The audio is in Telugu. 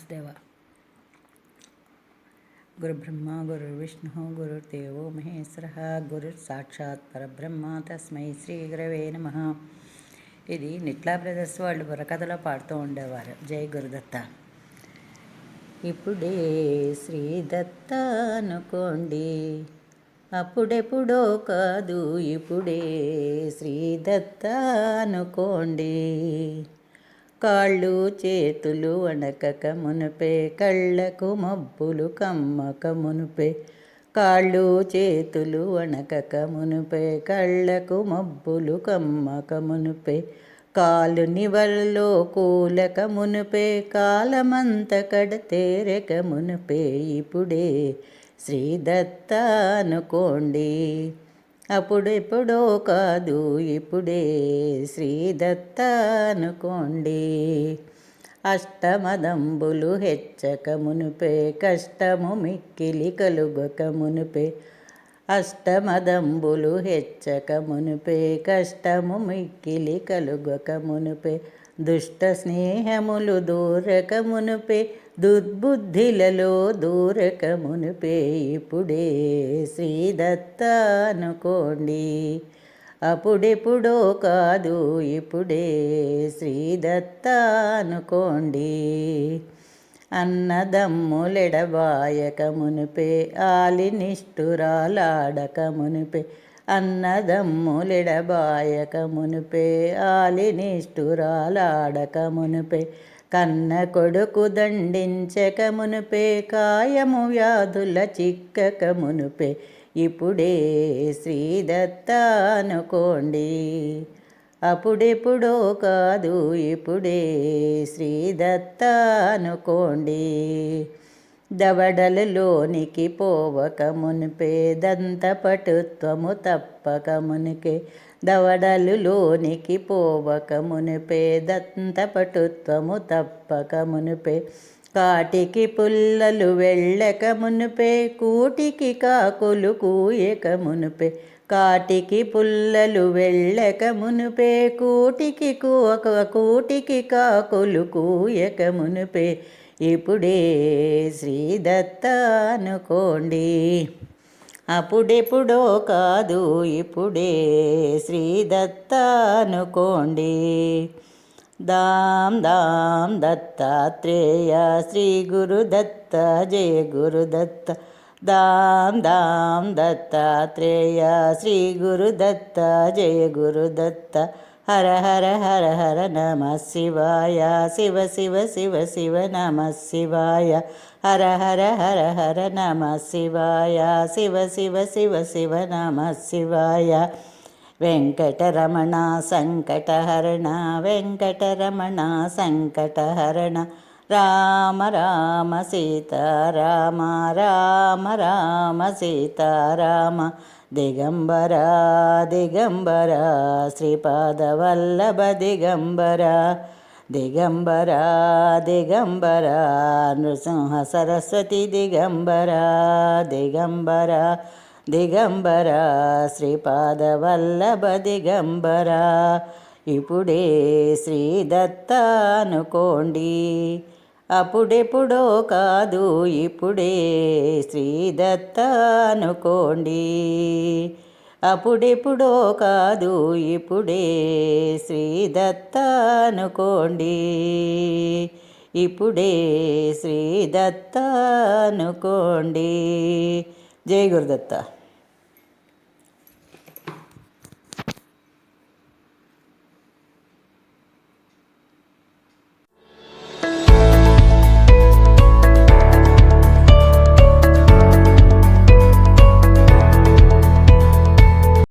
వాసుదేవ. గురుబ్రహ్మ గురు దేవో మహేశ్వర గురు సాక్షాత్ పరబ్రహ్మ తస్మై శ్రీ గురవే నమ. ఇది నిట్లా బ్రదర్స్ వాళ్ళు బుర్రకథలో పాడుతూ ఉండేవారు. జై గురుదత్త. ఇప్పుడే శ్రీ దత్త అనుకోండి. అప్పుడెప్పుడో కాదు ఇప్పుడే శ్రీ దత్త అనుకోండి. కాళ్ళు చేతులు వణకక మునుపే కళ్ళకు మబ్బులు కమ్మక మునుపే. కాళ్ళు చేతులు వణకక మునుపే కళ్ళకు మబ్బులు కమ్మక మునుపే. కాలు నివల్లో కూలక మునుపే కాలమంత కడతేరక మునుపే. ఇప్పుడే శ్రీదత్త అనుకోండి. అప్పుడెప్పుడో కాదు ఇప్పుడే శ్రీదత్త అనుకోండి అష్టమదంబులు హెచ్చక మునుపే కష్టము మిక్కిలి కలుగక మునుపే. అష్టమదంబులు హెచ్చక మునుపే కష్టము మిక్కిలి కలుగక మునుపే. దుష్ట స్నేహములు దూరక మునుపే దుర్బుద్ధిలలో దూరక మునిపే ఇప్పుడే శ్రీదత్త అనుకోండి అప్పుడెప్పుడో కాదు ఇప్పుడే శ్రీదత్త అనుకోండి అన్నదమ్ములెడబాయక మునిపే ఆలి నిష్ఠురాలాడక కన్న కొడుకు దండించక మునుపే కాయము వ్యాధుల చిక్కక మునుపే. ఇప్పుడే శ్రీదత్త అనుకోండి అప్పుడెప్పుడో కాదు ఇప్పుడే శ్రీదత్త అనుకోండి దవడలలోనికి పోవక మునిపే దంతపటుత్వము తప్పక మునికే. దవడలులోనికి పోవక మునిపే దంతపటుత్వము తప్పక మునిపే. కాటికి పుల్లలు వెళ్ళక మునిపే కూటికి కాకులు కూయక మునిపే. కాటికి పుల్లలు వెళ్ళక మునిపే కూటికి కూటికి కాకులు కూయక మునిపే. ఇప్పుడే శ్రీదత్త అనుకోండి అప్పుడెప్పుడో కాదు ఇప్పుడే శ్రీదత్త అనుకోండి దాం దాం దత్తాత్రేయ శ్రీ గురుదత్త జయ గురుదత్త. దాం దాం దత్తాత్రేయ శ్రీ గురుదత్త జయ గురుదత్త. హర హర హర హర నమ శివాయ శివ శివ శివ శివ నమ శివాయ. హర హర హర హర నమ శివాయ శివ శివ శివ శివ నమ శివాయ. వెంకటరమణ సంకటహరణ వెంకటరమణ సంకటహరణ. రామ రామ సీతారామ రామ రామ సీతారామ దిగంబర దిగంబర శ్రీపాదవల్లభ దిగంబర దిగంబర దిగంబర నృసింహ సరస్వతి దిగంబర దిగంబర దిగంబర శ్రీపాదవల్లభ దిగంబర ఇప్పుడే శ్రీదత్త అనుకోండి అప్పుడెప్పుడో కాదు ఇప్పుడే శ్రీదత్త అనుకోండి అప్పుడెప్పుడో కాదు ఇప్పుడే శ్రీదత్త అనుకోండి ఇప్పుడే శ్రీదత్త అనుకోండి జై గురుదత్త.